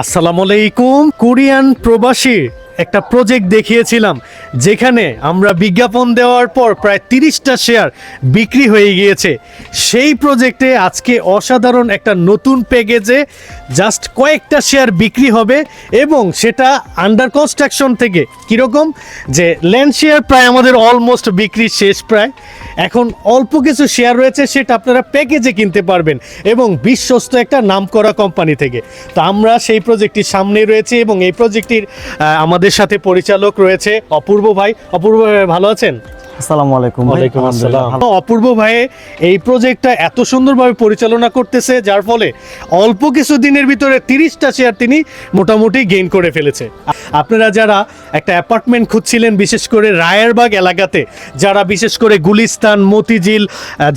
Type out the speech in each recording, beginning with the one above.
আসসালামু আলাইকুম কোরিয়ান প্রবাসী। একটা প্রজেক্ট দেখিয়েছিলাম যেখানে আমরা বিজ্ঞাপন দেওয়ার পর প্রায় তিরিশটা শেয়ার বিক্রি হয়ে গিয়েছে। সেই প্রজেক্টে আজকে অসাধারণ একটা নতুন প্যাকেজে জাস্ট কয়েকটা শেয়ার বিক্রি হবে এবং সেটা আন্ডার কনস্ট্রাকশন থেকে। কীরকম? যে ল্যান্ড শেয়ার প্রায় আমাদের অলমোস্ট বিক্রি শেষ প্রায়। এখন অল্প কিছু শেয়ার রয়েছে সেটা আপনারা প্যাকেজে কিনতে পারবেন এবং বিশ্বস্ত একটা নামকরা কোম্পানি থেকে। তো আমরা সেই প্রজেক্টটির সামনে রয়েছে এবং এই প্রজেক্টটির আহ, আমাদের সাথে পরিচালক রয়েছে অপূর্ব ভাই। অপূর্ব ভাই ভালো আছেন? আসসালামু আলাইকুম ওয়ালাইকুম আসসালাম। অপূর্ব ভাই এই প্রজেক্টটা এত সুন্দরভাবে পরিচালনা করতেছে যার ফলে অল্প কিছু দিনের ভিতরে তিরিশটা শেয়ার তিনি মোটামুটি গেইন করে ফেলেছে। আপনারা যারা একটা অ্যাপার্টমেন্ট খুঁজছিলেন বিশেষ করে রায়েরবাগ এলাকাতে যারা বিশেষ করে গুলিস্তান মতিঝিল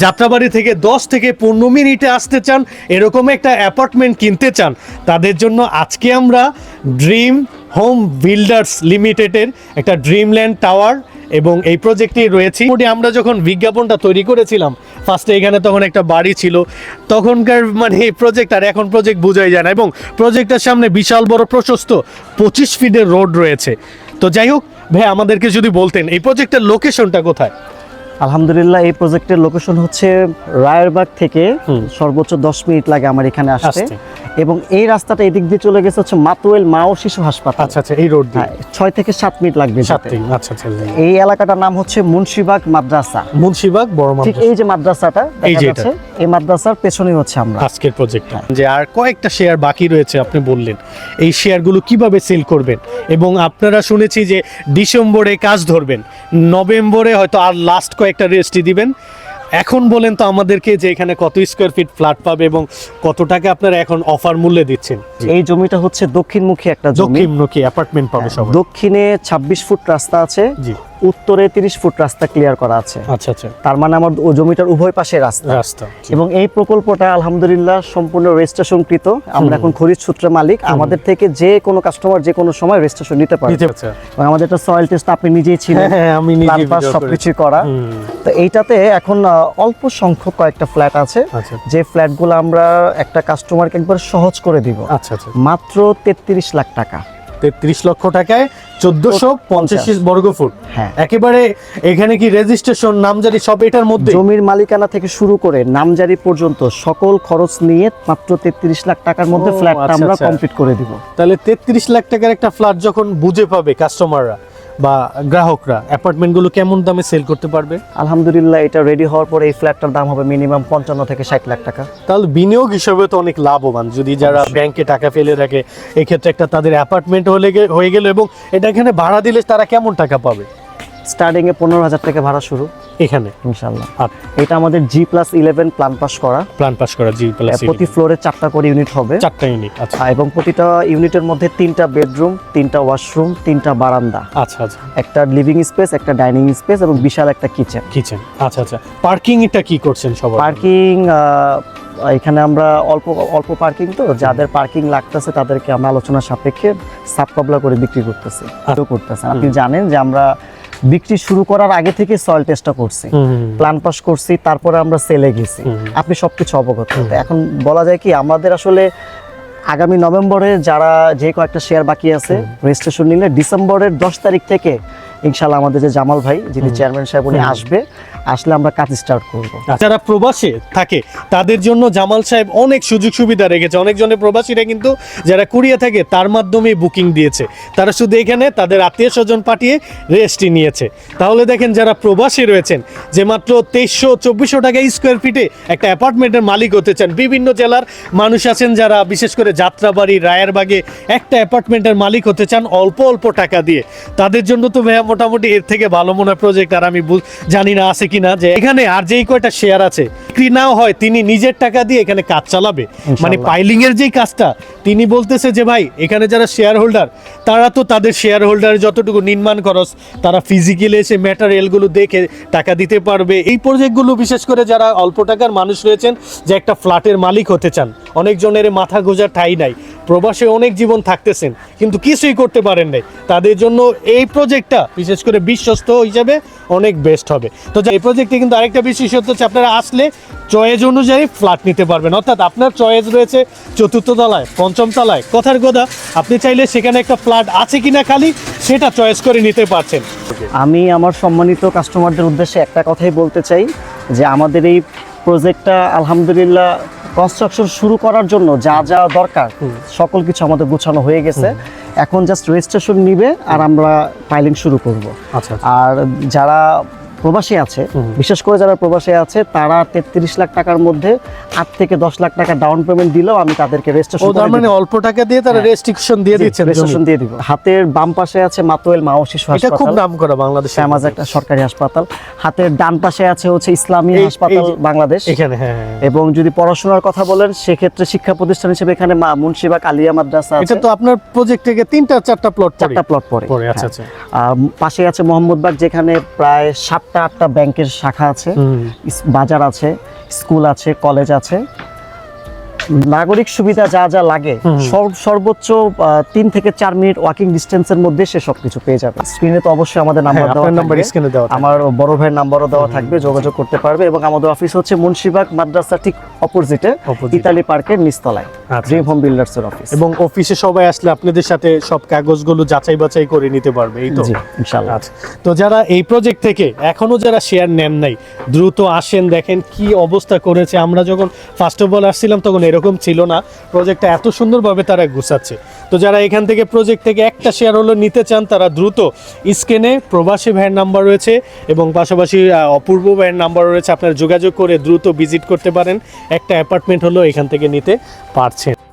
যাত্রাবাড়ি থেকে দশ থেকে পনেরো মিনিটে আসতে চান এরকম একটা অ্যাপার্টমেন্ট কিনতে চান তাদের জন্য আজকে আমরা ড্রিম হোম বিল্ডার্স লিমিটেডের একটা ড্রিমল্যান্ড টাওয়ার এবং এই প্রজেক্টটি রয়েছে। মোটামুটি আমরা যখন বিজ্ঞাপনটা তৈরি করেছিলাম ফার্স্টে এখানে তখন একটা বাড়ি ছিল। তখনকার মানে এই প্রজেক্ট আর এখন প্রজেক্ট বোঝাই যায় না এবং প্রজেক্টের সামনে বিশাল বড় প্রশস্ত পঁচিশ ফিটের রোড রয়েছে। তো যাই হোক, ভাই, আমাদেরকে যদি বলতেন, এই প্রজেক্টের লোকেশনটা কোথায়? আলহামদুলিল্লাহ এই প্রজেক্টের লোকেশন হচ্ছে রায়েরবাগ থেকে সর্বোচ্চ দশ মিনিট লাগে আমার এখানে আসতে। এবং এই রাস্তাটা এদিক দিয়ে চলে গেছে হচ্ছে মাতুয়েল মা ও শিশু হাসপাতাল। আচ্ছা আচ্ছা এই রোড দিয়ে? হ্যাঁ, ছয় থেকে সাত মিনিট লাগবে। তিন আচ্ছা আচ্ছা এই এলাকাটার নাম হচ্ছে মুন্সিবাগ মাদ্রাসা। মুন্সিবাগ বড় ঠিক এই যে মাদ্রাসাটা এই দেখা যে যাচ্ছে এই মাদ্রাসার পেছনেই হচ্ছে আমরা। আজকের প্রজেক্টটা যে আর কয়েকটা শেয়ার বাকি রয়েছে আপনি বললেন। এই শেয়ারগুলো কীভাবে সেল করবেন? এবং আপনারা শুনেছি যে ডিসেম্বরে কাজ ধরবেন। নভেম্বরে হয়তো আর লাস্ট কয়েকটা রেস্টই দিবেন। এখন বলেন তো আমাদেরকে যে এখানে কত স্কোয়ার ফিট ফ্ল্যাট পাবে এবং কত টাকা আপনারা এখন অফার মূল্যে দিচ্ছেন। এই জমিটা হচ্ছে দক্ষিণমুখী একটা জমি। দক্ষিণমুখী অ্যাপার্টমেন্ট পাবে সব দক্ষিণে ছাব্বিশ ফুট রাস্তা আছে। জি। উত্তরে তিরিশ ফুট রাস্তা ক্লিয়ার করা আছে। আচ্ছা আচ্ছা। তার মানে আমার ও জমিটার উভয় পাশে রাস্তা। রাস্তা এবং এই প্রকল্পটা আলহামদুলিল্লাহ সম্পূর্ণ রেজিস্ট্রেশনকৃত। আমরা এখন খরিদ সূত্রে মালিক। আমাদের থেকে যে কোনো কাস্টমার যে কোনো সময় রেজিস্ট্রেশন নিতে পারে এবং আমাদের একটা সয়েল টেস্ট আপনি নিজেই ছিলেন। হ্যাঁ, হ্যাঁ, আমি নিজে সবকিছুই করা। তো এইটাতে এখন অল্প সংখ্যক কয়েকটা ফ্ল্যাট আছে। আচ্ছা। যে ফ্ল্যাটগুলো আমরা একটা কাস্টমারকে একবার সহজ করে দিব। আচ্ছা আচ্ছা। মাত্র তেত্রিশ লাখ টাকা। তেত্রিশ লক্ষ টাকায় চোদ্দশো পঞ্চাশি বর্গ ফুট হ্যাঁ। একেবারে এখানে কি রেজিস্ট্রেশন নামজারি সব এটার মধ্যে? জমির মালিকানা থেকে শুরু করে নামজারি পর্যন্ত সকল খরচ নিয়ে মাত্র তেত্রিশ লাখ টাকার মধ্যে ফ্ল্যাট ফ্ল্যাটটা আচ্ছা, আমরা আচ্ছা। কমপ্লিট করে দিব। তাহলে তেত্রিশ লাখ টাকার একটা ফ্ল্যাট যখন বুঝে পাবে কাস্টমাররা বা গ্রাহকরা অ্যাপার্টমেন্টগুলো কেমন দামে সেল করতে পারবে? আলহামদুলিল্লাহ এটা রেডি হওয়ার পরে এই ফ্ল্যাটটার দাম হবে মিনিমাম পঞ্চান্ন থেকে ষাট লাখ টাকা। তাহলে বিনিয়োগ হিসেবে তো অনেক লাভবান যদি যারা ব্যাংকে টাকা ফেলে রাখে এক্ষেত্রে একটা তাদের অ্যাপার্টমেন্ট হলে হয়ে গেল এবং এটা এখানে ভাড়া দিলে তারা কেমন টাকা পাবে? স্টার্টিং এ পনেরো হাজার টাকা ভাড়া শুরু। এখানে? ইনশাল্লাহ আর এটা আমাদের G plus eleven plan pass করা। প্ল্যান পাস করা জি প্লাস প্রতি ফ্লোরে চারটা করে ইউনিট হবে। চারটা ইউনিট আচ্ছা। এবং প্রতিটা ইউনিটের মধ্যে তিনটা বেডরুম তিনটা ওয়াশরুম তিনটা বারান্দা। আচ্ছা আচ্ছা। একটা লিভিং স্পেস একটা ডাইনিং স্পেস এবং বিশাল একটা কিচেন কিচেন আচ্ছা আচ্ছা। পার্কিং এটা কি করছেন সবার? পার্কিং এখানে আমরা অল্প অল্প পার্কিং তো। যাদের পার্কিং লাগতেছে তাদেরকে আমরা আলোচনা সাপেক্ষে সাব কবলা করে বিক্রি করতেছি। আরও করতেছে। আপনি জানেন যে আমরা বিক্রি শুরু করার আগে থেকে সয়েল টেস্টটা করছি। প্ল্যান পাস করছি তারপরে আমরা সেলে গেছি। আপনি সবকিছু অবগত। এখন বলা যায় কি আমাদের আসলে আগামী নভেম্বরে যারা যে কয়েকটা শেয়ার বাকি আছে রেজিস্ট্রেশন নিলে ডিসেম্বরের দশ তারিখ থেকে ইনশাল্লাহ আমাদের যে জামাল ভাই যিনি চেয়ারম্যান সাহেব উনি আসবে। আসলে আমরা কাজ স্টার্ট করব। যারা প্রবাসে থাকে, তাদের জন্য জামাল সাহেব অনেক সুযোগ সুবিধা রেখেছে। অনেকজনের প্রবাসীরা কিন্তু যারা কুড়িয়ে থাকে, তার মাধ্যমে বুকিং দিয়েছে। তারা শুধু এখানে তাদের আত্মীয় স্বজন পাঠিয়ে রেস্টই নিয়েছে। তাহলে দেখেন যারা প্রবাসী রয়েছেন, যে মাত্র তেইশশো চব্বিশশো টাকা স্কোয়ার ফিটে একটা অ্যাপার্টমেন্টের মালিক হতে চান, বিভিন্ন জেলার মানুষ আছেন যারা, বিশেষ করে যাত্রাবাড়ি, রায়েরবাগে একটা অ্যাপার্টমেন্টের মালিক হতে চান অল্প অল্প টাকা দিয়ে। তাদের জন্য তো ভাইয়া মোটামুটি এর থেকে ভালো মনে প্রজেক্ট আর আমি জানি না, আছে কিনা যে এখানে আর যেই কয়টা শেয়ার আছে বিক্রি নাও হয় তিনি নিজের টাকা দিয়ে এখানে কাজ চালাবে। মানে পাইলিং এর যেই কাজটা তিনি বলতেছে যে ভাই এখানে যারা শেয়ার হোল্ডার তারা তো তাদের শেয়ার হোল্ডার যতটুকু নির্মাণ খরচ তারা ফিজিক্যালি এসে ম্যাটেরিয়ালগুলো দেখে টাকা দিতে পারবে। এই প্রজেক্টগুলো বিশেষ করে যারা অল্প টাকার মানুষ রয়েছেন যে একটা ফ্ল্যাটের মালিক হতে চান অনেকজনের মাথা গোজার ঠাই নাই। প্রবাসে অনেক জীবন থাকতেছেন, কিন্তু কিছুই করতে পারেন নাই। তাদের জন্য এই প্রজেক্টটা বিশেষ করে বিশ্বস্ত হিসাবে, অনেক বেস্ট হবে। তো এই প্রজেক্টে কিন্তু আরেকটা বিশেষত্ব হচ্ছে, আপনারা আসলে চয়েস অনুযায়ী ফ্ল্যাট নিতে পারবেন। অর্থাৎ আপনার চয়েস রয়েছে চতুর্থ তলায়, পঞ্চম তলায়, কথার কথা আপনি চাইলে সেখানে একটা ফ্ল্যাট আছে কিনা খালি, সেটা চয়েস করে নিতে পারছেন। আমি আমার সম্মানিত কাস্টমারদের উদ্দেশ্যে একটা কথাই বলতে চাই, যে আমাদের এই প্রজেক্টটা আলহামদুলিল্লাহ কনস্ট্রাকশন শুরু করার জন্য যা যা দরকার সকল কিছু আমাদের গুছানো হয়ে গেছে। এখন জাস্ট রেজিস্ট্রেশন নিবে আর আমরা ফাইলিং শুরু করব। আচ্ছা। আর যারা প্রবাসী আছে বিশেষ করে যারা প্রবাসী আছে তারা তেত্রিশ লাখ টাকার মধ্যে আট থেকে দশ লাখ টাকা ডাউন পেমেন্ট দিলেও আমি তাদেরকে রেজিস্ট্রেশন তার মানে অল্প টাকা দিয়ে তারা রেস্ট্রিকশন দিয়ে দিচ্ছেন রেজিস্ট্রেশন দিয়ে দিব। হাতের বাম পাশে আছে মাতোয়েল মা ও শিশু এটা খুব নাম করা বাংলাদেশে শ্যামাজ একটা সরকারি হাসপাতাল। হাতের ডান পাশে আছে হচ্ছে ইসলামী হাসপাতাল বাংলাদেশ। এখানে হ্যাঁ হ্যাঁ, হ্যাঁ। এবং যদি পড়াশোনার কথা বলেন সেক্ষেত্রে শিক্ষা প্রতিষ্ঠান হিসেবে এখানে মা- মুন্সিবাগ কালিয়া মাদ্রাসা আছে। এটা তো আপনার প্রজেক্ট থেকে তিনটা চারটা প্লট চারটা প্লট পড়ে আচ্ছা হ্যাঁ। আচ্ছা। পাশে আছে মোহাম্মদবাগ যেখানে প্রায় সাতটা আটটা ব্যাংকের শাখা আছে বাজার আছে স্কুল আছে কলেজ আছে। নাগরিক সুবিধা যা যা লাগে সর্বোচ্চ তিন থেকে চার মিনিট ওয়াকিং ডিস্টেন্সের মধ্যে সে সব কিছু পেয়ে যাবে। স্ক্রিনে তো অবশ্যই আমাদের নাম্বার হ্যাঁ, দেওয়া নাম্বার স্ক্রিনে দেওয়া আমার বড় ভাইয়ের নাম্বারও দেওয়া থাকবে যোগাযোগ করতে পারবে এবং আমাদের অফিস হচ্ছে মুন্সিবাগ মাদ্রাসা ঠিক অপোজিটে ইতালি পার্কের নিচতলায় আচ্ছা। ড্রিম হোম বিল্ডার্স এর অফিস এবং অফিসে সবাই আসলে আপনাদের সাথে সব কাগজগুলো যাচাই বাছাই করে নিতে পারবে এই তো? ইনশাআল্লাহ। আচ্ছা তো যারা এই প্রজেক্ট থেকে এখনও যারা শেয়ার নেন নাই দ্রুত আসেন দেখেন কি অবস্থা করেছে। আমরা যখন ফার্স্ট অফ অল আসছিলাম তখন এরকম ছিল না। প্রজেক্টটা এত সুন্দরভাবে তারা গুছাচ্ছে। তো যারা এখান থেকে প্রজেক্ট থেকে একটা শেয়ার হলো, নিতে চান তারা দ্রুত স্ক্রিনে প্রবাসী ভ্যান নাম্বার রয়েছে এবং পাশাপাশি অপূর্ব ভ্যান নাম্বার রয়েছে। আপনারা যোগাযোগ করে দ্রুত ভিজিট করতে পারেন। একটা অ্যাপার্টমেন্ট হলো এখান থেকে নিতে পারছেন।